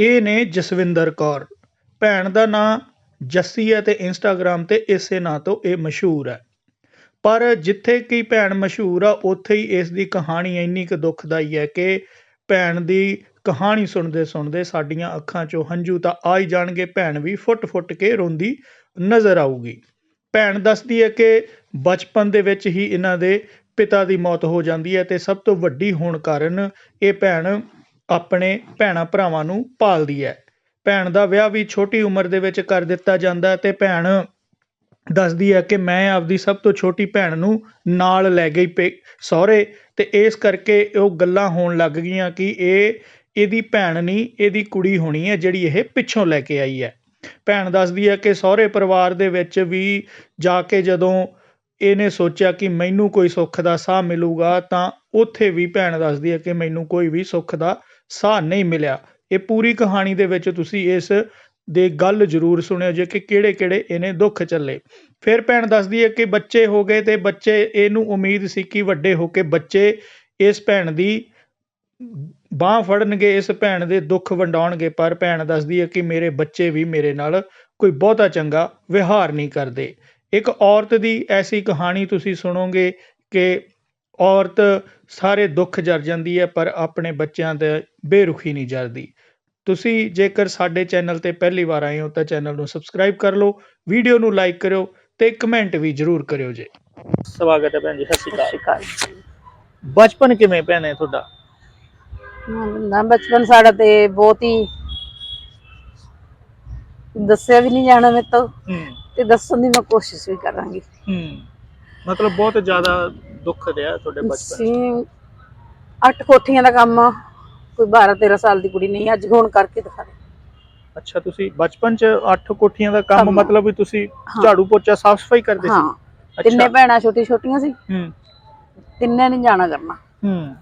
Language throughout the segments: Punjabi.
ਇਹ ਨੇ ਜਸਵਿੰਦਰ ਕੌਰ। ਭੈਣ ਦਾ ਨਾਂ ਜੱਸੀ ਹੈ ਤੇ ਇੰਸਟਾਗ੍ਰam ਤੇ ਇਸੇ ਨਾਂ ਤੋਂ ਇਹ ਮਸ਼ਹੂਰ ਹੈ। ਪਰ ਜਿੱਥੇ ਕਿ ਭੈਣ ਮਸ਼ਹੂਰ ਆ, ਉੱਥੇ ਹੀ ਇਸ ਦੀ ਕਹਾਣੀ ਇੰਨੀ ਕੁ ਦੁਖਦਾਈ ਹੈ ਕਿ ਭੈਣ ਦੀ ਕਹਾਣੀ ਸੁਣਦੇ ਸੁਣਦੇ ਸਾਡੀਆਂ ਅੱਖਾਂ 'ਚੋਂ ਹੰਝੂ ਤਾਂ ਆ ਹੀ ਜਾਣਗੇ, ਭੈਣ ਵੀ ਫੁੱਟ-ਫੁੱਟ ਕੇ ਰੋਂਦੀ ਨਜ਼ਰ ਆਊਗੀ। ਭੈਣ ਦੱਸਦੀ ਹੈ ਕਿ ਬਚਪਨ ਦੇ ਵਿੱਚ ਹੀ ਇਹਨਾਂ ਦੇ ਪਿਤਾ ਦੀ ਮੌਤ ਹੋ ਜਾਂਦੀ ਹੈ ਤੇ ਸਭ ਤੋਂ ਵੱਡੀ ਹੋਣ ਕਾਰਨ ਇਹ ਭੈਣ ਆਪਣੇ ਭੈਣਾਂ ਭਰਾਵਾਂ ਨੂੰ ਪਾਲਦੀ ਹੈ। ਭੈਣ ਦਾ ਵਿਆਹ ਵੀ ਛੋਟੀ ਉਮਰ ਦੇ ਵਿੱਚ ਕਰ ਦਿੱਤਾ ਜਾਂਦਾ ਹੈ ਤੇ ਭੈਣ ਦੱਸਦੀ ਹੈ ਕਿ ਮੈਂ ਆਪਦੀ ਸਭ ਤੋਂ ਛੋਟੀ ਭੈਣ ਨੂੰ ਨਾਲ ਲੈ ਗਈ ਪੇ ਸਹੁਰੇ ਤੇ ਇਸ ਕਰਕੇ ਉਹ ਗੱਲਾਂ ਹੋਣ ਲੱਗ ਗਈਆਂ ਕਿ ਇਹ, ਇਹਦੀ ਭੈਣ ਨਹੀਂ, ਇਹਦੀ ਕੁੜੀ ਹੋਣੀ ਹੈ ਜਿਹੜੀ ਇਹ ਪਿੱਛੋਂ ਲੈ ਕੇ ਆਈ ਹੈ। ਭੈਣ ਦੱਸਦੀ ਹੈ ਕਿ ਸਹੁਰੇ ਪਰਿਵਾਰ ਦੇ ਵਿੱਚ ਵੀ ਜਾ ਕੇ ਜਦੋਂ ਇਹਨੇ ਸੋਚਿਆ ਕਿ ਮੈਨੂੰ ਕੋਈ ਸੁੱਖ ਦਾ ਸਾਹ ਮਿਲੂਗਾ ਤਾਂ ਉੱਥੇ ਵੀ ਭੈਣ ਦੱਸਦੀ ਹੈ ਕਿ ਮੈਨੂੰ ਕੋਈ ਵੀ ਸੁੱਖ ਦਾ ਸਾਹ ਨਹੀਂ ਮਿਲਿਆ। ਇਹ ਪੂਰੀ ਕਹਾਣੀ ਦੇ ਵਿੱਚ ਤੁਸੀਂ ਇਸ ਦੇ ਗੱਲ ਜ਼ਰੂਰ ਸੁਣਿਓ ਜੇ ਕਿ ਕਿਹੜੇ ਕਿਹੜੇ ਇਹਨੇ ਦੁੱਖ ਚੱਲੇ। ਫਿਰ ਭੈਣ ਦੱਸਦੀ ਹੈ ਕਿ ਬੱਚੇ ਹੋ ਗਏ ਤੇ ਬੱਚੇ ਇਹਨੂੰ ਉਮੀਦ ਸੀ ਕਿ ਵੱਡੇ ਹੋ ਕੇ ਬੱਚੇ ਇਸ ਭੈਣ ਦੀ ਬਾਹ ਫੜਨਗੇ, ਇਸ ਭੈਣ ਦੇ ਦੁੱਖ ਵੰਡਾਉਣਗੇ। ਪਰ ਭੈਣ ਦੱਸਦੀ ਹੈ ਕਿ ਮੇਰੇ ਬੱਚੇ ਵੀ ਮੇਰੇ ਨਾਲ ਕੋਈ ਬਹੁਤਾ ਚੰਗਾ ਵਿਹਾਰ ਨਹੀਂ ਕਰਦੇ। ਇੱਕ ਔਰਤ ਦੀ ਐਸੀ ਕਹਾਣੀ ਤੁਸੀਂ ਸੁਣੋਗੇ ਕਿ ਔਰਤ ਸਾਰੇ ਦੁੱਖ ਜਰ ਜਾਂਦੀ ਹੈ ਪਰ ਆਪਣੇ ਬੱਚਿਆਂ ਦੇ ਬੇਰੁਖੀ ਨਹੀਂ ਜਰਦੀ। ਤੁਸੀਂ ਜੇਕਰ ਸਾਡੇ ਚੈਨਲ ਤੇ ਪਹਿਲੀ ਵਾਰ ਆਏ ਹੋ ਤਾਂ ਚੈਨਲ ਨੂੰ ਸਬਸਕ੍ਰਾਈਬ ਕਰ ਲਓ ਵੀਡੀਓ ਨੂੰ ਲਾਈਕ ਕਰਿਓ ਤੇ ਕਮੈਂਟ ਵੀ ਜਰੂਰ ਕਰਿਓ ਜੀ। ਸਵਾਗਤ ਹੈ ਭੈਣ ਜੀ ਸਤਿ ਸ਼੍ਰੀ ਅਕਾਲ। ਬਚਪਨ ਕਿਵੇਂ ਭੈਣੇ ਤੁਹਾਡਾ? ਨਾ ਬਚਪਨ ਸਾਡਾ ਤੇ ਬਹੁਤ ਹੀ ਦੱਸਿਆ ਵੀ ਨਹੀਂ ਜਾਣਾ ਮੇਰੇ ਤੋਂ ਤੇ ਦੱਸਣ ਦੀ ਮੈਂ ਕੋਸ਼ਿਸ਼ ਵੀ ਕਰਾਂਗੀ। ਹੂੰ। ਮਤਲਬ ਬਹੁਤ ਜ਼ਿਆਦਾ ਦੁੱਖ ਰਿਹਾ ਤੁਹਾਡੇ ਬਚਪਨ 'ਚ। ਅਸੀਂ ਅੱਠ ਕੋਠੀਆਂ ਦਾ ਕੰਮ ਕੋਈ 12 13 ਸਾਲ ਦੀ ਕੁੜੀ ਨਹੀਂ। ਅੱਜ ਹੁਣ ਕਰਕੇ ਦਿਖਾ ਦੇ। ਅੱਛਾ ਤੁਸੀਂ ਬਚਪਨ 'ਚ ਅੱਠ ਕੋਠੀਆਂ ਦਾ ਕੰਮ ਕੰਮ। ਮਤਲਬ ਵੀ ਤੁਸੀਂ ਹਾਂ। ਝਾੜੂ ਪੋਚਾ ਸਾਫ਼ ਸਫ਼ਾਈ ਕਰਦੇ ਸੀ? ਹਾਂ। ਤਿੰਨੇ ਭੈਣਾਂ ਛੋਟੀ ਛੋਟੀਆਂ ਸੀ। ਹੂੰ। ਤਿੰਨੇ ਨਹੀਂ ਜਾਣਾ ਕਰਨਾ। ਹੂੰ।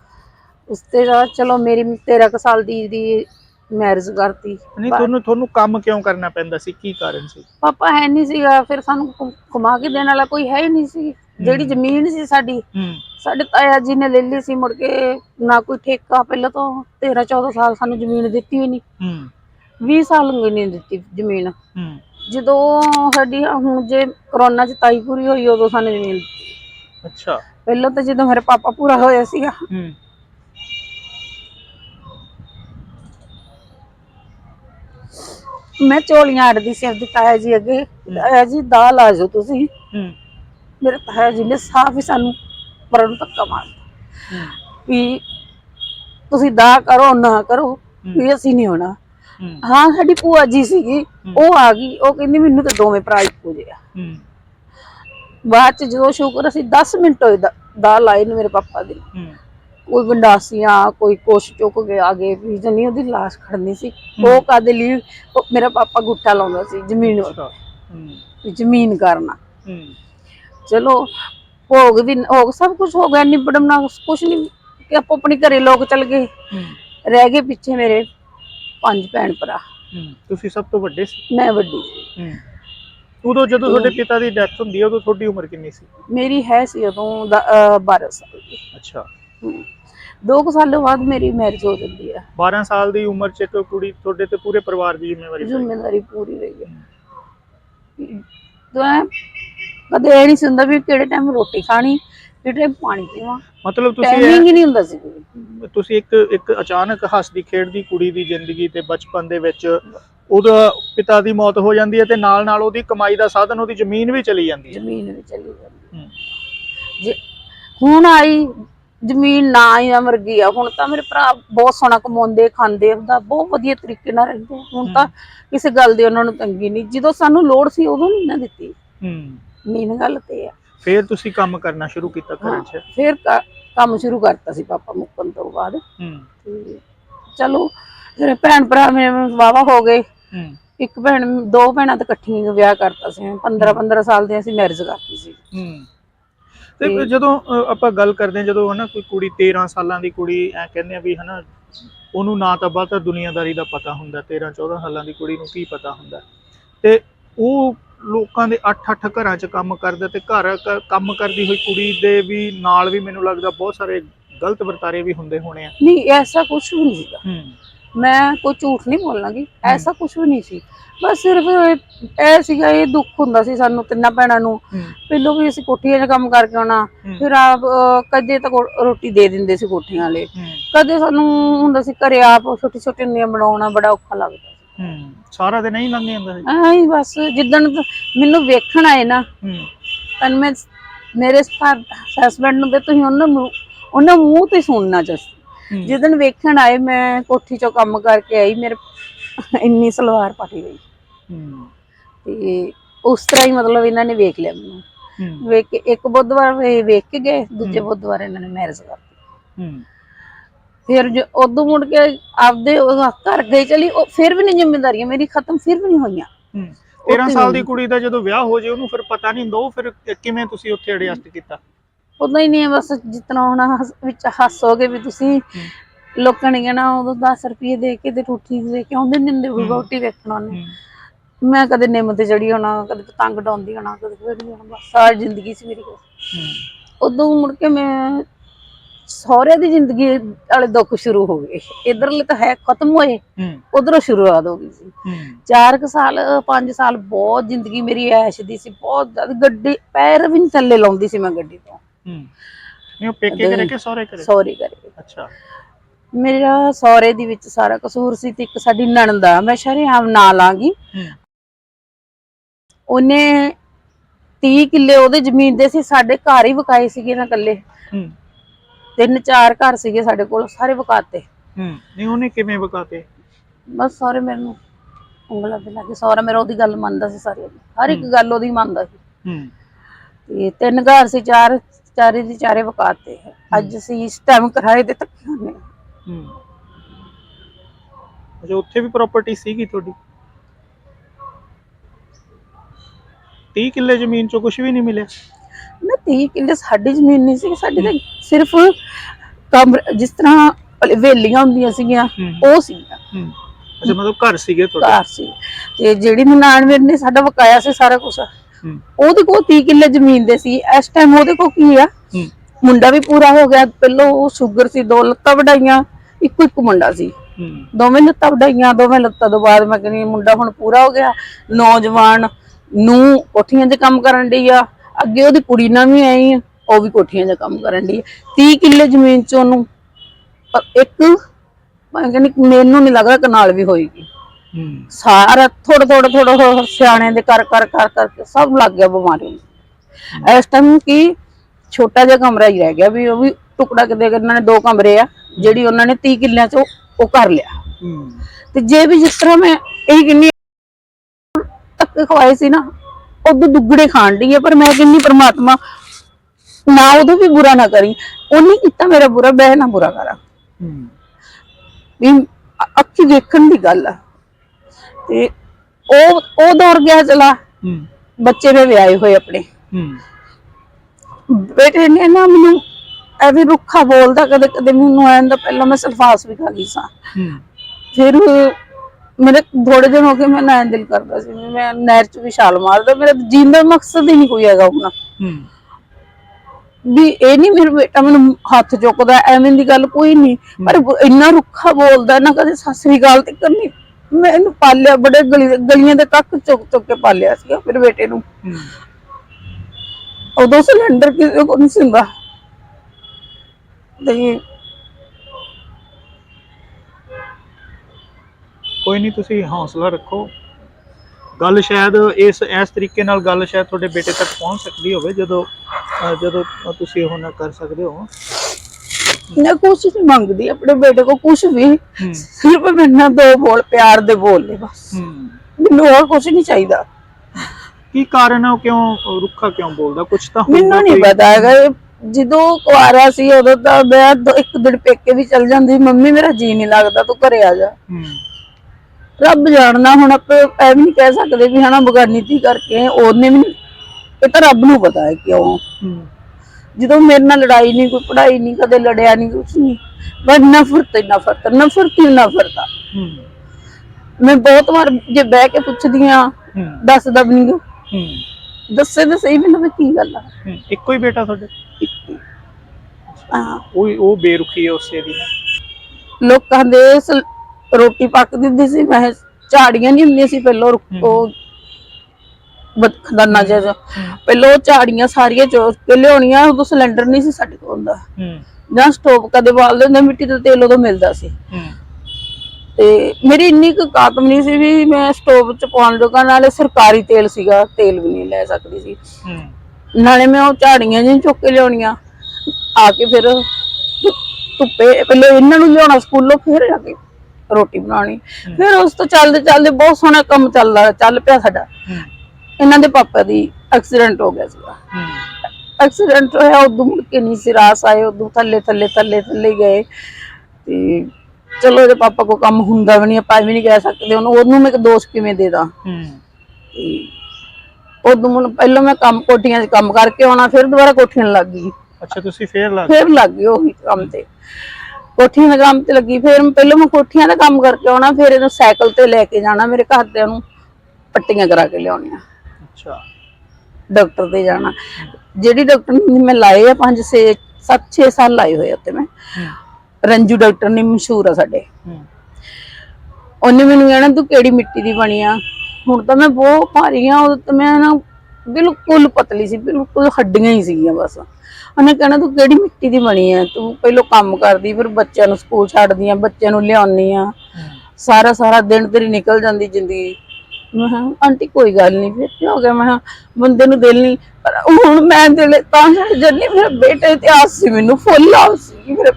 ਉਸ ਤੇ ਬਾਅਦ ਚਲੋ ਮੇਰੀ 13 ਕੁ ਸਾਲ ਦੀ ਦੀ ਮੈਰਿਜ ਕਰਤੀ। ਨਹੀਂ ਬਾ- ਤੁਹਾਨੂੰ ਤੁਹਾਨੂੰ ਕੰਮ ਕਿਉਂ ਕਰਨਾ ਪੈਂਦਾ ਸੀ? ਕੀ ਕਾਰਨ ਸੀ? ਪਾਪਾ ਹੈ ਨਹੀਂ ਸੀਗਾ। ਫਿਰ ਸਾਨੂੰ ਘੁ- ਘੁਮਾ ਕੇ ਦੇਣ ਵਾਲਾ ਕੋਈ ਹੈ ਹੀ ਨਹੀਂ ਸੀ। ਜਿਹੜੀ ਜ਼ਮੀਨ ਸੀ ਸਾਡੀ ਸਾਡੇ ਤਾਇਆ ਜੀ ਨੇ ਲੈ ਲਈ ਸੀ ਮੁੜ ਕੇ ਨਾ ਕੋਈ ਠੇਕਾ ਪਹਿਲਾਂ ਤੋਂ 13 14 ਸਾਲ ਸਾਨੂੰ ਜ਼ਮੀਨ ਦਿੱਤੀ ਹੋਈ ਨਹੀਂ ਹੂੰ। 20 ਸਾਲ ਗਏ ਨਹੀਂ ਦਿੱਤੀ ਜ਼ਮੀਨ। ਜਦੋਂ ਸਾਡੀ ਹੁਣ ਜੇ ਕਰੋਨਾ ਚ ਤਾਈ ਪੂਰੀ ਹੋਈ ਉਦੋਂ ਸਾਨੂੰ ਜ਼ਮੀਨ। ਅੱਛਾ। ਪਹਿਲਾਂ ਤਾਂ ਜਦੋਂ ਮੇਰੇ ਪਾਪਾ ਪੂਰਾ ਹੋਇਆ ਸੀਗਾ। ਮੈਂ ਝੋਲੀਆਂ ਅੜਦੀ ਸੀ ਆਪਦੇ ਤਾਇਆ ਜੀ ਅੱਗੇ। ਤਾਇਆ ਜੀ ਦਾਲ ਆ ਜਾਓ ਤੁਸੀਂ। ਮੇਰੇ ਤਾਇਆ ਜੀ ਨੇ ਸਾਫ਼ ਹੀ ਸਾਨੂੰ ਪਰਨ ਧੱਕਾ ਮਾਰਤਾ ਹੂੰ। ਵੀ ਤੁਸੀਂ ਦਾ ਕਰੋ ਨਾ ਕਰੋ ਵੀ ਅਸੀਂ ਨਹੀਂ ਹੋਣਾ। ਹੂੰ। ਹਾਂ ਸਾਡੀ ਭੂਆ ਜੀ ਸੀਗੀ ਉਹ ਆ ਗਈ ਉਹ ਕਹਿੰਦੀ ਮੈਨੂੰ ਤਾਂ ਦੋਵੇਂ ਭਰਾ ਇੱਕੋ ਜਿਹੇ ਆ। ਹੂੰ। ਬਾਅਦ ਚ ਜਦੋਂ ਸ਼ੁਕਰ ਅਸੀਂ 10 ਮਿੰਟ ਹੋਏ ਦਾ- ਦਾਲ ਆਏ ਨੂੰ ਮੇਰੇ ਪਾਪਾ ਦੀ। ਹੂੰ। ਕੋਈ ਗੰਡਾਸੀਆਂ ਕੋਈ ਕੁਛ ਚੁੱਕ ਕੇ ਆ ਗਏ ਵੀ ਜਨੀ ਉਹਦੀ ਲਾਸ਼ ਖੜਨੀ ਸੀ। ਉਹ ਕਾਦੇ ਲਈ? ਮੇਰਾ ਪਾਪਾ ਗੁੱਟਾ ਲਾਉਂਦਾ ਸੀ ਜ਼ਮੀਨ ਹੂੰ ਵੀ ਜ਼ਮੀਨ ਕਰਨਾ ਹੂੰ। ਚਲੋ ਭੋਗ ਵੀ ਭੋਗ ਸਭ ਕੁਝ ਹੋ ਗਿਆ ਨਿਬੜਮ ਨਾ ਕੁਛ ਨਹੀਂ ਕਿ ਆਪੋ ਆਪਣੀ ਘਰੇ ਲੋਕ ਚਲ ਗਏ। ਹੂੰ। ਰਹਿ ਗਏ ਪਿੱਛੇ ਮੇਰੇ ਪੰਜ ਭੈਣ ਭਰਾ। ਹੂੰ ਤੁਸੀਂ ਸਭ ਤੋਂ ਵੱਡੇ ਸੀ? ਮੈਂ ਵੱਡੀ ਸੀ। ਹੂੰ। ਉਦੋਂ ਜਦੋਂ ਤੁਹਾਡੇ ਪਿਤਾ ਦੀ ਡੈਥ ਹੁੰਦੀ ਹੈ ਉਦੋਂ ਤੁਹਾਡੀ ਉਮਰ ਕਿੰਨੀ ਸੀ? ਮੇਰੀ ਹੈ ਸੀ ਉਦੋਂ ਦ- ਅਹ 12 ਸਾਲ ਦੀ। ਅੱਛਾ। ਹਮ। ਦੋ ਕੁ ਸਾਲ ਬਾਅਦ ਮੇਰੀ ਮੈਰਿਜ ਹੋ ਜਾਂਦੀ ਹੈ 12 ਸਾਲ ਦੀ ਉਮਰ 'ਚ ਇੱਕ ਕੁੜੀ ਤੁਹਾਡੇ ਤੇ ਪੂਰੇ ਪਰਿਵਾਰ ਦੀ ਜ਼ਿੰਮੇਵਾਰੀ। ਜ਼ਿੰਮੇਵਾਰੀ ਪੂਰੀ ਰਹੀ ਹੈ। ਤਾਂ ਕਦੇ ਇਹ ਨਹੀਂ ਸੀ ਹੁੰਦਾ ਵੀ ਕਿਹੜੇ ਟਾਈਮ ਰੋਟੀ ਖਾਣੀ ਕਿਹੜੇ ਟਾਈਮ ਪਾਣੀ ਪੀਵਾਂ। ਮਤਲਬ ਤੁਸੀਂ ਟਾਈਮਿੰਗ ਹੀ ਨਹੀਂ ਹੁੰਦਾ ਸੀ ਕੋਈ। ਤੁਸੀਂ ਇੱਕ ਇੱਕ ਅਚਾਨਕ ਹੱਸਦੀ ਖੇਡਦੀ ਕੁੜੀ ਦੀ ਜ਼ਿੰਦਗੀ ਤੇ ਬਚਪਨ ਦੇ ਵਿੱਚ ਉਹਦਾ ਪਿਤਾ ਦੀ ਮੌਤ ਹੋ ਜਾਂਦੀ ਹੈ ਤੇ ਨਾਲ ਨਾਲ ਉਹਦੀ ਕਮਾਈ ਦਾ ਸਾਧਨ ਉਹਦੀ ਜ਼ਮੀਨ ਵੀ ਚਲੀ ਜਾਂਦੀ ਹੈ। ਜ਼ਮੀਨ ਵੀ ਚਲੀ ਜਾਂਦੀ ਹੂੰ। ਜੇ ਹੁਣ ਆਈ ਜ਼ਮੀਨ ਨਾ ਆਈ ਅਮਰ ਗਿਆ ਹੁਣ ਤਾਂ ਮੇਰੇ ਭਰਾ ਬਹੁਤ ਸੋਹਣਾ ਕਮਾਉਂਦੇ ਖਾਂਦੇ ਹੁੰਦਾ ਬਹੁਤ ਵਧੀਆ ਤਰੀਕੇ ਨਾਲ ਰਹਿੰਦੇ ਹੁਣ ਤਾਂ ਕਿਸੇ ਗੱਲ ਦੀ ਉਹਨਾਂ ਨੂੰ ਤੰਗੀ ਨਹੀਂ। ਜਦੋਂ ਸਾਨੂੰ ਲੋੜ ਸੀ ਉਦੋਂ ਨਹੀਂ ਨਾ ਦਿੱਤੀ। ਹੂੰ। ਮੇਨ ਗੱਲ ਤੇ ਆ। ਫਿਰ ਤੁਸੀਂ ਕੰਮ ਕਰਨਾ ਸ਼ੁਰੂ ਕੀਤਾ ਘਰ 'ਚ? ਫਿਰ ਕੰਮ ਸ਼ੁਰੂ ਕਰਤਾ ਸੀ ਪਾਪਾ ਮੁੱਕਣ ਤੋਂ ਬਾਅਦ। ਹੂੰ। ਤੇ ਚਲੋ ਜਿਹੜੇ ਭੈਣ ਭਰਾ ਮੇਰੇ ਵਾਵਾ ਹੋ ਗਏ। ਹੂੰ। ਇੱਕ ਭੈਣ ਦੋ ਭੈਣਾਂ ਤਾਂ ਇਕੱਠੀਆਂ ਵਿਆਹ ਕਰਤਾ ਸੀ। 15 15 ਸਾਲ ਦੀਆਂ ਅਸੀਂ ਮੈਰਿਜ ਕਰਤੀ ਸੀ। ਹੂੰ। ਤੇ ਜਦੋਂ ਆਪਾਂ ਗੱਲ ਕਰਦੇ ਹਾਂ ਜਦੋਂ ਹਨਾ ਕੋਈ ਕੁੜੀ 13 ਸਾਲਾਂ ਦੀ ਕੁੜੀ ਐ ਕਹਿੰਦੇ ਆ ਵੀ ਹਨਾ ਉਹਨੂੰ ਨਾ ਤਾਂ ਬਹੁਤਾ ਦੁਨੀਆਦਾਰੀ ਦਾ ਪਤਾ ਹੁੰਦਾ 13 14 ਸਾਲਾਂ ਦੀ ਕੁੜੀ ਨੂੰ ਕੀ ਪਤਾ ਹੁੰਦਾ। ਤੇ ਉਹ ਲੋਕਾਂ ਦੇ 8-8 ਘਰਾਂ 'ਚ ਕੰਮ ਕਰਦਾ ਤੇ ਘਰ ਕ- ਕੰਮ ਕਰਦੀ ਹੋਈ ਕੁੜੀ ਦੇ ਵੀ ਨਾਲ ਵੀ ਮੈਨੂੰ ਲੱਗਦਾ ਬਹੁਤ ਸਾਰੇ ਗਲਤ ਵਰਤਾਰੇ ਵੀ ਹੁੰਦੇ ਹੋਣੇ ਆ। ਨਹੀਂ ਐਸਾ ਕੁਝ ਵੀ ਨਹੀਂ ਸੀਗਾ। ਹੂੰ। ਮੈਂ ਕੋਈ ਝੂਠ ਨਹੀਂ ਬੋਲਾਂਗੀ ਐਸਾ ਕੁਝ ਵੀ ਨਹੀਂ ਸੀ। ਬਸ ਸਿਰਫ ਇਹ- ਇਹ ਸੀਗਾ ਇਹ ਦੁੱਖ ਹੁੰਦਾ ਸੀ ਸਾਨੂੰ ਤਿੰਨਾਂ ਭੈਣਾਂ ਨੂੰ। ਹੂੰ। ਪਹਿਲੋਂ ਵੀ ਅਸੀਂ ਕੋਠੀਆਂ 'ਚ ਕੰਮ ਕਰਕੇ ਆਉਣਾ ਹੂੰ। ਫਿਰ ਆਪ ਅਹ, ਕਦੇ ਤਾਂ ਕੋ- ਰੋਟੀ ਦੇ ਦਿੰਦੇ ਸੀ ਕੋਠੀਆਂ ਵਾਲੇ। ਹੂੰ। ਕਦੇ ਸਾਨੂੰ ਹੁੰਦਾ ਸੀ ਘਰੇ ਆਪ ਛੋਟੀ ਛੋਟੀ ਨੀਆਂ ਬਣਾਉਣਾ ਬੜਾ ਔਖਾ ਲੱਗਦਾ। ਹੂੰ ਸਾਰਾ ਦਿਨ ਹੀ ਲੰਘ ਜਾਂਦਾ ਸੀ। ਹੀ ਬਸ ਜਿੱਦਣ ਮੈਨੂੰ ਵੇਖਣ ਆਏ ਨਾ ਹੂੰ। ਤਾਂ ਮੈਂ ਮੇਰੇ ਹਸਬੰਡ ਨੂੰ ਤੇ ਤੁਸੀਂ ਉਹਨਾਂ ਨੂੰ ਉਹਨਾਂ ਮੂੰਹ ਤੇ ਸੁਣਨਾ ਚਾਹੀਦਾ ਹੂੰ। ਜਿੱਦਣ ਵੇਖਣ ਆਏ ਮੈਂ ਕੋਠੀ ਚੋਂ ਕੰਮ ਕਰਕੇ ਆਈ ਮੇਰੇ ਇੰਨੀ ਸਲਵਾਰ ਪਾਟੀ ਗਈ ਹੂੰ। ਤੇ ਉਸ ਤਰ੍ਹਾਂ ਹੀ ਮਤਲਬ ਇਹਨਾਂ ਨੇ ਵੇਖ ਲਿਆ ਮੈਨੂੰ। ਹੂੰ। ਵੇਖ ਕੇ ਇੱਕ ਬੁੱਧਵਾਰ ਇਹ ਵੇਖ ਕੇ ਗਏ ਦੂਜੇ। ਬੁੱਧਵਾਰ ਇਹਨਾਂ ਨੇ ਮੈਰਿਜ ਕਰਤੀ। ਹੂੰ। ਫਿਰ ਜੋ ਉਦੋਂ ਮੁੜ ਕੇ ਆਪਦੇ ਘਰ ਗਏ ਚਲੀ ਉਹ ਫਿਰ ਵੀ ਨਹੀਂ ਜ਼ਿੰਮੇਵਾਰੀਆਂ ਮੇਰੀ ਖਤਮ ਫਿਰ ਵੀ ਨਹੀਂ ਹੋਈਆਂ। ਹੂੰ। 13 ਉੱਥੇ ਸਾਲ ਦੀ। ਕੁੜੀ ਦਾ ਜਦੋਂ ਵਿਆਹ ਹੋ ਜੇ ਉਹਨੂੰ ਫਿਰ ਪਤਾ ਨਹੀਂ ਹੁੰਦਾ ਉਹ ਫਿਰ ਕਿਵੇਂ ਤੁਸੀਂ ਉੱਥੇ ਐਡਜਸਟ ਕੀਤਾ? ਉਦਾਂ ਹੀ ਨਹੀਂ ਬਸ ਜਿਤਨਾ ਹੋਣਾ ਵਿੱਚ ਹੱਸੋਗੇ ਵੀ ਤੁਸੀਂ ਲੋਕਾਂ ਨੇ ਕਹਿਣਾ ਉਦੋਂ 10 ਰੁਪਏ ਦੇ ਕੇ ਤੇ ਰੋਟੀ ਦੇ ਕੇ ਆਉਂਦੇ ਨੀ ਹੁੰਦੇ ਹੂੰ। ਰੋਟੀ ਵੇਖਣਾ ਉਹਨੇ ਮੈਂ ਕਦੇ ਨਿੰਮ ਤੇ ਚੜੀ ਹੋਣਾ ਕਦੇ ਪਤੰਗ ਡਾਉਂਦੀ ਹੋਣਾ ਕਦੇ ਫਿਰ ਨਹੀਂ ਬਸ ਸਾਰੀ ਜ਼ਿੰਦਗੀ ਸੀ ਮੇਰੀ। ਉਦੋਂ ਮੁੜ ਕੇ ਮੈਂ ਸਹੁਰੇ ਦੀ ਜ਼ਿੰਦਗੀ ਵਾਲੇ ਦੁੱਖ ਸ਼ੁਰੂ ਹੋ ਗਏ। ਇਧਰਲੇ ਤਾਂ ਹੈ ਖਤਮ ਹੋਏ। ਉਧਰੋਂ ਸ਼ੁਰੂਆਤ ਹੋ ਗਈ ਸੀ। ਹੂੰ। ਚਾਰ ਕੁ ਸਾਲ ਪੰਜ ਸਾਲ ਬਹੁਤ ਜ਼ਿੰਦਗੀ ਮੇਰੀ ਐਸ਼ ਦੀ ਸੀ ਬਹੁਤ ਜ਼ਿਆਦਾ ਗੱਡੀ ਪੈਰ ਵੀ ਨਹੀਂ ਥੱਲੇ ਲਾਉਂਦੀ ਸੀ ਮੈਂ ਗੱਡੀ ਤੋਂ। ਹੂੰ। ਇਹ ਉਹ ਪੇਕੇ ਕਰੇ ਕਿ ਸਹੁਰੇ ਕਰੇ ਸੌਰੀ ਕਰੇ ਅੱਛਾ। ਮੇਰਾ ਸਹੁਰੇ ਦੀ ਵਿੱਚ ਸਾਰਾ ਕਸੂਰ ਸੀ ਤੇ ਇੱਕ ਸਾਡੀ ਨਣਦ ਆ ਮੈਂ ਸ਼ਰੇਆਮ ਨਾਂ ਲਾਂਗੀ ਉਹਨੇ 30 ਕਿੱਲੇ ਉਹਦੇ ਜ਼ਮੀਨ ਦੇ ਸੀ ਸਾਡੇ ਘਰ ਹੀ ਵਕਾਏ ਸੀਗੇ ਨਾ ਇਕੱਲੇ। ਹੂੰ। ਤਿੰਨ ਚਾਰ ਘਰ ਸੀਗੇ ਸਾਡੇ ਕੋਲ ਸਾਰੇ ਵਕਾਤੇ। ਹੂੰ ਨਹੀਂ ਉਹਨੇ ਕਿਵੇਂ ਬਕਾਤੇ ਬਸ ਸਾਰੇ ਮੈਨੂੰ ਉਂਗਲਾਂ ਤੇ ਲੱਗੇ ਸਹੁਰਾ ਮੇਰਾ ਉਹਦੀ ਗੱਲ ਮੰਨਦਾ ਸੀ ਸਾਰੀ। ਹਰ ਇੱਕ ਗੱਲ ਉਹਦੀ ਮੰਨਦਾ ਸੀ। ਹੂੰ। ਤੇ ਤਿੰਨ ਘਰ ਸੀ ਚਾਰ ਚਾਰੇ ਦੀ ਚਾਰੇ ਵਕਾਤੇ ਅੱਜ ਅਸੀਂ ਇਸ ਟਾਈਮ ਕਿਰਾਏ ਤੇ ਤੱਕੇ ਹਾਂ। ਅੱਛਾ ਉੱਥੇ ਵੀ ਪ੍ਰਾਪਰਟੀ ਸੀਗੀ ਤੁਹਾਡੀ? 30 ਕਿੱਲੇ ਜ਼ਮੀਨ ਚੋਂ ਕੁਝ ਵੀ ਨਹੀਂ ਮਿਲਿਆ? ਨਾ 30 ਕਿੱਲੇ ਸਾਡੀ ਜ਼ਮੀਨ ਨਹੀਂ ਸੀ ਸਾਡੀ ਤਾਂ ਸਿਰਫ ਕਮਰ ਜਿਸ ਤਰ੍ਹਾਂ ਵੇਲੀਆਂ ਹੁੰਦੀਆਂ ਸੀਗੀਆਂ ਉਹ ਸੀਗੀਆਂ। ਹੂੰ। ਅੱਛਾ ਮਤਲਬ ਘਰ ਸੀਗੇ ਤੁਹਾਡੇ? ਘਰ ਸੀ। ਤੇ ਜਿਹੜੀ ਨਨਾਣ ਮੇਰੇ ਨੇ ਸਾਡਾ ਵਕਾਇਆ ਸੀ ਸਾਰਾ ਕੁਝ ਹੂੰ। ਉਹਦੇ ਕੋਲ 30 ਕਿੱਲੇ ਜ਼ਮੀਨ ਦੇ ਸੀ। ਇਸ ਟਾਈਮ ਉਹਦੇ ਕੋਲ ਕੀ ਆ? ਹੂੰ। ਮੁੰਡਾ ਵੀ ਪੂਰਾ ਹੋ ਗਿਆ। ਪਹਿਲਾਂ ਉਹ ਸ਼ੂਗਰ ਸੀ ਦੋ ਲੱਤਾਂ ਵਡਾਈਆਂ ਇੱਕੋ ਇੱਕ ਮੁੰਡਾ ਸੀ। ਹੂੰ। ਦੋਵੇਂ ਲੱਤਾਂ ਵਡਾਈਆਂ ਦੋਵੇਂ ਲੱਤਾਂ ਤੋਂ ਬਾਅਦ ਮੈਂ ਕਹਿੰਦੀ ਮੁੰਡਾ ਹੁਣ ਪੂਰਾ ਹੋ ਗਿਆ। ਨੌਜਵਾਨ ਨੂੰ ਕੋਠੀਆਂ 'ਚ ਕੰਮ ਕਰਨ ਡਈ ਆ। ਅੱਗੇ ਉਹਦੀ ਕੁੜੀ ਨਾਲ ਵੀ ਆਈ ਆ ਉਹ ਵੀ ਕੋਠੀਆਂ 'ਚ ਕੰਮ ਕਰਨ ਆ। 30 ਕਿੱਲੇ ਜ਼ਮੀਨ 'ਚ ਉਹਨੂੰ ਇੱਕ ਮੈਂ ਕਹਿੰਦੀ ਮੈਨੂੰ ਨਹੀਂ ਲੱਗਦਾ ਕਨਾਲ ਵੀ ਹੋਏਗੀ। ਸਾਰਾ ਥੋੜਾ ਥੋੜਾ ਥੋੜਾ ਸਿਆਣਿਆਂ ਦੇ ਕਰ ਕਰ ਕਰ ਕਰਕੇ ਸਭ ਲੱਗ ਗਿਆ ਬਿਮਾਰੀ ਇਸ ਟਾਈਮ ਕੀ ਛੋਟਾ ਜਿਹਾ ਕਮਰਾ ਹੀ ਰਹਿ ਗਿਆ ਵੀ ਉਹ ਵੀ ਟੁਕੜਾ ਕਿਤੇ ਇਹਨਾਂ ਨੇ ਦੋ ਕਮਰੇ ਆ ਜਿਹੜੀ ਉਹਨਾਂ ਨੇ 30 ਕਿੱਲਿਆਂ 'ਚ ਉਹ- ਕਰ ਲਿਆ। ਤੇ ਜੇ ਵੀ ਜਿਸ ਤਰ੍ਹਾਂ ਮੈਂ ਇਹ ਕਿੰਨੀ ਧੱਕੇ ਖਵਾਏ ਸੀ ਨਾ ਉਦੋਂ ਦੁੱਗੜੇ ਖਾਣ ਡਈ ਆ ਪਰ ਮੈਂ ਕਿੰਨੀ ਪ੍ਰਮਾਤਮਾ ਨਾ ਉਹਦਾ ਵੀ ਬੁਰਾ ਨਾ ਕਰੀ। ਉਹਨੇ ਕੀਤਾ ਮੇਰਾ ਬੁਰਾ ਬਹਿ ਨਾ ਬੁਰਾ ਕਰਾ। ਹੂੰ ਵੀ ਅੱਖੀ ਵੇਖਣ ਦੀ ਗੱਲ ਆ। ਤੇ ਉਹ ਉਹ ਦੌਰ ਗਿਆ ਚਲਾ। ਹੂੰ। ਬੱਚੇ ਵੀ ਵਿਆਹੇ ਹੋਏ ਆਪਣੇ। ਹੂੰ। ਬੇਟੇ ਨੇ ਨਾ ਮੈਨੂੰ ਐਵੇਂ ਰੁੱਖਾ ਬੋਲਦਾ ਕਦੇ ਕਦੇ ਮੈਨੂੰ ਦਾ ਪਹਿਲਾਂ ਮੈਂ ਸਲਫਾਸ ਵੀ ਖਾ ਗਈ ਸਾਂ। ਹੂੰ। ਫਿਰ ਮੇਰੇ ਥੋੜੇ ਦਿਨ ਹੋ ਗਏ ਮੈਂ ਨਾ ਦਿਲ ਕਰਦਾ ਸੀ ਵੀ ਮੈਂ ਨਹਿਰ ਚ ਵੀ ਛਾਲ ਮਾਰਦਾ ਮੇਰਾ ਜੀਣ ਦਾ ਮਕਸਦ ਹੀ ਨਹੀਂ ਕੋਈ ਹੈਗਾ ਹੁਣ ਹੂੰ। ਵੀ ਇਹ ਨਹੀਂ ਮੇਰਾ ਬੇਟਾ ਮੈਨੂੰ ਹੱਥ ਚੁੱਕਦਾ ਐਵੇਂ ਦੀ ਗੱਲ ਕੋਈ ਨਹੀਂ। ਪਰ ਇੰਨਾ ਰੁੱਖਾ ਬੋਲਦਾ ਨਾ ਕਦੇ ਸਤਿ ਸ੍ਰੀ ਅਕਾਲ ਤੇ ਕਰਨੀ ਮੈਂ ਇਹਨੂੰ ਪਾਲਿਆ ਬੜੇ ਗਲੀ ਗਲੀਆਂ ਦੇ ਕੱਖ ਚੁੱਕ ਚੁੱਕ ਕੇ ਪਾਲਿਆ ਸੀਗਾ ਮੇਰੇ ਬੇਟੇ ਨੂੰ। ਉਦੋਂ ਸਿਲੰਡਰ ਕਿਸੇ ਕੋਲ ਨਹੀਂ ਸੀ ਹੁੰਦਾ ਤੇ ਕੋਈ ਨਹੀਂ ਤੁਸੀਂ ਹੌਸਲਾ ਰੱਖੋ। ਗੱਲ ਸ਼ਾਇਦ ਇਸ ਇਸ ਤਰੀਕੇ ਨਾਲ ਗੱਲ ਸ਼ਾਇਦ ਤੁਹਾਡੇ ਬੇਟੇ ਤੱਕ ਪਹੁੰਚ ਸਕਦੀ ਹੋਵੇ ਜਦੋਂ ਜਦੋਂ ਤੁਸੀਂ ਉਹ ਨਾ ਕਰ ਸਕਦੇ ਹੋ। ਮੈਂ ਕੁਛ ਨਹੀਂ ਮੰਗਦੀ ਆਪਣੇ ਬੇਟੇ ਕੋ ਕੁਛ ਵੀ। ਸਿਰਫ ਮੇਰੇ ਨਾਲ ਦੋ ਬੋਲ ਪਿਆਰ ਦੇ ਬੋਲ ਨੇ ਬਸ। ਮੈਨੂੰ ਹੋਰ ਕੁਛ ਨਹੀਂ ਚਾਹੀਦਾ। ਕੀ ਕਾਰਨ ਹੈ ਕਿਉਂ ਰੁੱਖਾ ਕਿਉਂ ਬੋਲਦਾ? ਕੁਝ ਤਾਂ ਮੈਨੂੰ ਨਹੀਂ ਪਤਾ ਹੈਗਾ ਜਦੋਂ ਕੁਆਰਾ ਸੀ ਉਦੋਂ ਤਾਂ ਮੈਂ ਇੱਕ ਦਿਨ ਪੇਕੇ ਵੀ ਚਲ ਜਾਂਦੀ। ਮੰਮੀ ਮੇਰਾ ਜੀ ਨਹੀਂ ਲੱਗਦਾ ਤੂੰ ਘਰੇ ਆ ਜਾ। ਰੱਬ ਜਾਣਦਾ ਹੁਣ ਆਪਾਂ ਐ ਵੀ ਨਹੀਂ ਕਹਿ ਸਕਦੇ ਵੀ ਹਨਾ ਬਗਾਨੀ ਤੀ ਕਰਕੇ ਉਹਨੇ ਵੀ ਨਹੀਂ- ਇਹ ਤਾਂ ਰੱਬ ਨੂੰ ਪਤਾ ਹੈ ਕਿਉਂ। ਹੂੰ। ਜਦੋਂ ਮੇਰੇ ਨਾਲ ਲੜਾਈ ਨਹੀਂ ਕੋਈ ਪੜਾਈ ਨਹੀਂ ਕਦੇ ਲੜਿਆ ਨਹੀਂ ਕੁਛ ਨਹੀਂ ਬਸ ਨਫ਼ਰਤ ਹੀ ਨਫ਼ਰਤ ਨਫ਼ਰਤ ਹੀ ਨਫ਼ਰਤ ਆ। ਹੂੰ। ਮੈਂ ਬਹੁਤ ਵਾਰ ਜੇ ਬਹਿ ਕੇ ਪੁੱਛਦੀ ਆ ਦੱਸਦਾ ਵੀ ਨਹੀਂ ਹੂੰ। ਦੱਸੇ ਤਾਂ ਸਹੀ ਮੈਨੂੰ ਵੀ ਕੀ ਗੱਲ ਆ। ਇੱਕੋ ਹੀ ਬੇਟਾ ਤੁਹਾਡੇ? ਹਾਂ। ਉਹ ਉਹ ਬੇਰੁਖੀ ਹੈ ਉਸੇ ਦੀ। ਲੋਕਾਂ ਦੇ ਸ- ਰੋਟੀ ਪੱਕਦੀ ਹੁੰਦੀ ਸੀ ਮੈਂ ਝਾੜੀਆਂ ਨਹੀਂ ਹੁੰਦੀਆਂ ਸੀ ਪਹਿਲਾਂ ਉਹ ਬਦਖਦਾਨਾ ਜਿਹਾ ਪਹਿਲਾਂ ਉਹ ਝਾੜੀਆਂ ਸਾਰੀਆਂ ਚੋਕ ਕੇ ਲਿਆਉਣੀਆਂ ਉਦੋਂ ਸਿਲੰਡਰ ਨਹੀਂ ਸੀ ਸਾਡੇ ਕੋਲ ਹੁੰਦਾ। ਹੂੰ। ਜਾਂ ਸਟੋਵ ਕਦੇ ਬਾਲਦੇ ਹੁੰਦੇ ਮਿੱਟੀ ਦਾ ਤੇਲ ਉਦੋਂ ਮਿਲਦਾ ਸੀ। ਤੇ ਮੇਰੀ ਇੰਨੀ ਕੁ ਕਾਤਮ ਨਹੀਂ ਸੀ ਵੀ ਮੈਂ ਸਟੋਵ ਚ ਪਾਉਣ ਜੋਗਾ ਨਾਲੇ ਸਰਕਾਰੀ ਤੇਲ ਸੀਗਾ ਤੇਲ ਵੀ ਨਹੀਂ ਲੈ ਸਕਦੀ ਸੀ। ਨਾਲੇ ਮੈਂ ਉਹ ਝਾੜੀਆਂ ਜਿਹੀਆਂ ਚੁੱਕ ਕੇ ਲਿਆਉਣੀਆਂ ਆ ਕੇ ਫਿਰ ਧੁੱਪੇ ਪਹਿਲੇ ਇਹਨਾਂ ਨੂੰ ਲਿਆਉਣਾ ਸਕੂਲੋਂ ਫਿਰ ਜਾ ਕੇ। ਰੋਟੀ ਬਣਾਉਣੀ। ਫਿਰ ਉਸ ਤੋਂ ਚੱਲਦੇ ਚੱਲਦੇ ਬਹੁਤ ਸੋਹਣਾ ਕੰਮ ਚੱਲਦਾ ਚੱਲ ਪਿਆ ਸਾਡਾ। ਇਹਨਾਂ ਦੇ ਪਾਪਾ ਦੀ ਐਕਸੀਡੈਂਟ ਹੋ ਗਿਆ ਸੀਗਾ। ਐਕਸੀਡੈਂਟ ਹੋਇਆ ਉਦੋਂ ਮੁੜ ਕੇ ਨਹੀਂ ਸੀ ਰਾਸ ਆਏ ਉਦੋਂ ਥੱਲੇ ਥੱਲੇ ਥੱਲੇ ਥੱਲੇ ਗਏ। ਤੇ ਚਲੋ ਇਹਦੇ ਪਾਪਾ ਕੋ ਕੰਮ ਹੁੰਦਾ ਵੀ ਨਹੀਂ ਆਪਾਂ ਵੀ ਨਹੀਂ ਕਹਿ ਸਕਦੇ। ਉਹਨੂੰ ਉਹਨੂੰ ਮੈਂ ਇੱਕ ਦੋਸ਼ ਕਿਵੇਂ ਦੇ ਦਾਂ? ਹੂੰ। ਉਦੋਂ ਮੈਨੂੰ ਪਹਿਲਾਂ ਮੈਂ ਕੰਮ ਕੋਠੀਆਂ 'ਚ ਕੰਮ ਕਰਕੇ ਆਉਣਾ ਫਿਰ ਦੁਬਾਰਾ ਕੋਠੀਆਂ ਲੱਗ ਗਈ। ਅੱਛਾ ਤੁਸੀਂ ਫੇਰ ਲੱਗ ਫਿਰ ਲੱਗ ਗਈ ਉਹੀ ਕੰਮ ਤੇ। ਕੋਠੀਆਂ ਦੇ ਕੰਮ ਤੇ ਲੱਗੀ ਫਿਰ ਮੈਂ- ਪਹਿਲਾਂ ਮੈਂ ਕੋਠੀਆਂ ਦਾ ਕੰਮ ਕਰਕੇ ਆਉਣਾ ਫਿਰ ਇਹਨੂੰ ਸਾਈਕਲ ਤੇ ਲੈ ਕੇ ਜਾਣਾ ਮੇਰੇ ਘਰਦਿਆਂ ਨੂੰ ਪੱਟੀਆਂ ਕਰਾ ਕੇ ਲਿਆਉਣੀਆਂ। ਅੱਛਾ। ਡਾਕਟਰ ਤੇ ਜਾਣਾ। ਜਿਹੜੀ ਡਾਕਟਰ ਨੇ ਮੈਂ ਲਾਏ ਆ 5 6 7 6 ਸਾਲ ਲਾਏ ਹੋਏ ਉੱਤੇ ਮੈਂ। ਰੰਜੂ ਡਾਕਟਰ ਨੇ ਮਸ਼ਹੂਰ ਆ ਸਾਡੇ। ਉਹਨੇ ਮੈਨੂੰ ਕਹਿਣਾ ਤੂੰ ਕਿਹੜੀ ਮਿੱਟੀ ਦੀ ਬਣੀ ਆ? ਹੁਣ ਤਾਂ ਮੈਂ ਬਹੁਤ ਭਾਰੀ ਆ ਉਦੋਂ ਤਾਂ ਮੈਂ ਨਾ ਬਿਲਕੁਲ ਪਤਲੀ ਸੀ, ਬਿਲਕੁਲ ਹੱਡੀਆਂ ਹੀ ਸੀਗੀਆਂ ਬਸ। ਉਹਨੇ ਕਹਿਣਾ, ਤੂੰ ਕਿਹੜੀ ਮਿੱਟੀ ਦੀ ਬਣੀ ਆ ਤੂੰ ਪਹਿਲਾਂ ਕੰਮ ਕਰਦੀ, ਫਿਰ ਬੱਚਿਆਂ ਨੂੰ ਸਕੂਲ ਛੱਡਦੀ ਆ ਬੱਚਿਆਂ ਨੂੰ ਲਿਆਉਣੀ ਆ ਸਾਰਾ ਸਾਰਾ ਦਿਨ ਤੇਰੀ ਨਿਕਲ ਜਾਂਦੀ ਜ਼ਿੰਦਗੀ। ਮੈਂ ਕਿਹਾ, ਆਂਟੀ, ਕੋਈ ਗੱਲ ਨਹੀਂ ਫਿਰ ਕੀ ਹੋ ਗਿਆ? ਮੈਂ ਕਿਹਾ, ਬੰਦੇ ਨੂੰ ਦਿਲ ਨਹੀਂ ਪਰ ਹੁਣ ਮੈਂ ਦਿਲ ਤਾਂ ਛੱਡ ਜੰਨੀ ਮੇਰੇ ਬੇਟੇ ਤੇ ਆਸ ਸੀ ਮੈਨੂੰ, ਫੁੱਲ ਆਸ ਸੀ ਮੇਰੇ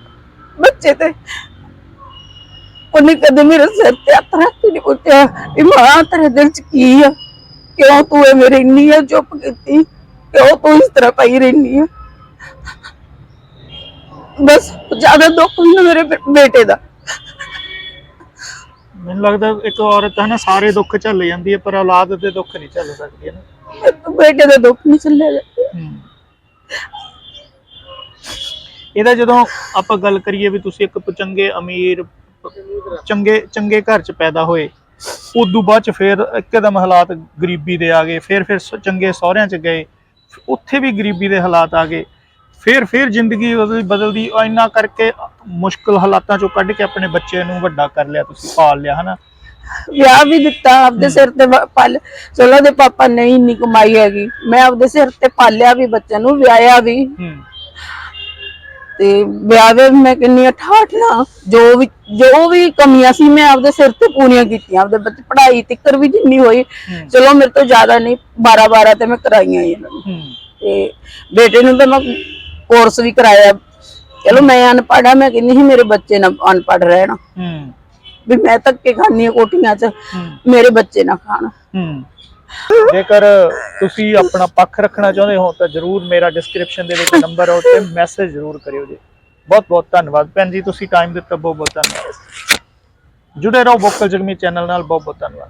ਬੱਚੇ ਤੇ। ਉਹਨੇ ਕਦੇ ਮੇਰੇ ਸਿਰ ਤੇ ਹੱਥ ਰੱਖ ਕੇ ਨਹੀਂ ਪੁੱਛਿਆ ਵੀ ਮਾਂ, ਤੇਰੇ ਦਿਲ ਚ ਕੀ ਆ? ਕਿਉਂ ਤੂੰ ਮੇਰੇ ਇੰਨੀ ਆ ਚੁੱਪ ਕੀਤੀ? ਕਿਉਂ ਤੂੰ ਇਸ ਤਰ੍ਹਾਂ ਪਈ ਰਹਿਨੀ ਆ? ਬਸ ਜ਼ਿਆਦਾ ਦੁੱਖ ਮੈਨੂੰ ਮੇਰੇ ਬੇਟੇ ਦਾ। ਮੈਨੂੰ ਲੱਗਦਾ ਇੱਕ ਔਰਤ ਹੈ ਨਾ ਸਾਰੇ ਦੁੱਖ ਝੱਲ ਜਾਂਦੀ ਹੈ ਪਰ ਔਲਾਦ ਦੇ ਦੁੱਖ ਨਹੀਂ ਝੱਲ ਸਕਦੀ ਹੈ ਨਾ। ਬੇਟੇ ਦਾ ਦੁੱਖ ਨਹੀਂ ਚੱਲਿਆ ਜਾਂਦਾ। ਇਹਦਾ ਜਦੋਂ ਆਪਾਂ ਗੱਲ ਕਰੀਏ ਵੀ ਤੁਸੀਂ ਇੱਕ ਚੰਗੇ ਅਮੀਰ ਚੰਗੇ ਚੰਗੇ ਘਰ ਚ ਪੈਦਾ ਹੋਏ ਉਦੋਂ ਬਾਅਦ ਚ ਫਿਰ ਇੱਕਦਮ ਹਾਲਾਤ ਗਰੀਬੀ ਦੇ ਆ ਗਏ ਫਿਰ ਫਿਰ ਚੰਗੇ ਸਹੁਰਿਆਂ ਚ ਗਏ ਉੱਥੇ ਵੀ ਗਰੀਬੀ ਦੇ ਹਾਲਾਤ ਆ ਗਏ। ਫਿਰ ਫਿਰ ਜ਼ਿੰਦਗੀ ਉਹਦੀ ਬਦਲਦੀ ਉਹ ਇੰਨਾ ਕਰਕੇ ਮੁਸ਼ਕਲ ਹਾਲਾਤਾਂ ਚੋਂ ਕੱਢ ਕੇ ਆਪਣੇ ਬੱਚੇ ਨੂੰ ਵੱਡਾ ਕਰ ਲਿਆ ਤੁਸੀਂ ਪਾਲ ਲਿਆ ਹਨਾ? ਵਿਆਹ ਵੀ ਦਿੱਤਾ ਆਪਦੇ ਸਿਰ ਤੇ ਪਲ ਚਲੋ ਦੇ ਪਾਪਾ ਨਹੀਂ ਇੰਨੀ ਕਮਾਈ ਹੈਗੀ ਮੈਂ ਆਪਦੇ ਸਿਰ ਤੇ ਪਾਲਿਆ ਵੀ ਬੱਚਿਆਂ ਨੂੰ ਵਿਆਹਿਆ ਵੀ। ਤੇ ਵਿਆਹ ਦੇ ਮੈਂ ਕਿੰਨੀ 68 ਨਾ ਜੋ ਵੀ ਜੋ ਵੀ ਕਮੀਆਂ ਸੀ ਮੈਂ ਆਪਦੇ ਸਿਰ ਤੇ ਪੂਰੀਆਂ ਕੀਤੀਆਂ ਆਪਦੇ ਬੱਚੇ ਪੜ੍ਹਾਈ ਤਿੱਕਰ ਵੀ ਜਿੰਨੀ ਹੋਈ ਹੂੰ। ਚਲੋ ਮੇਰੇ ਤੋਂ ਜ਼ਿਆਦਾ ਨਹੀਂ 12 12 ਤੇ ਮੈਂ ਕਰਾਈਆਂ ਹੀ ਇਹਨਾਂ ਨੂੰ ਹੂੰ। ਤੇ ਬੇਟੇ ਨੂੰ ਤਾਂ ਮੈਂ ਕੋਰਸ ਵੀ ਕਰਾਇਆ। ਚਲੋ ਮੈਂ ਅਨਪੜ੍ਹ ਮੈਂ ਕਹਿੰਦੀ ਸੀ ਮੇਰੇ ਬੱਚੇ ਨਾ ਅਨਪੜ੍ਹ ਰਹਿਣ। ਹੂੰ। ਵੀ ਮੈਂ ਧੱਕੇ ਖਾਂਦੀ ਆ ਕੋਠੀਆਂ 'ਚ ਹੂੰ। ਮੇਰੇ ਬੱਚੇ ਨਾ ਖਾਣ। ਹੂੰ। ਜੇਕਰ ਤੁਸੀਂ ਆਪਣਾ ਪੱਖ ਰੱਖਣਾ ਚਾਹੁੰਦੇ ਹੋ, ਤਾਂ ਜਰੂਰ ਮੇਰਾ ਡਿਸਕ੍ਰਿਪਸ਼ਨ ਦੇ ਵਿੱਚ ਨੰਬਰ ਹੈ ਉੱਤੇ ਮੈਸੇਜ ਜਰੂਰ ਕਰਿਓ ਜੀ। ਬਹੁਤ ਬਹੁਤ ਧੰਨਵਾਦ। ਭੈਣ ਜੀ, ਤੁਸੀਂ ਟਾਈਮ ਦਿੱਤਾ ਬਹੁਤ ਬਹੁਤ ਧੰਨਵਾਦ। ਜੁੜੇ ਰਹੋ ਵੋਕਲ ਜਗਮੀ ਚੈਨਲ ਨਾਲ ਬਹੁਤ ਬਹੁਤ ਧੰਨਵਾਦ।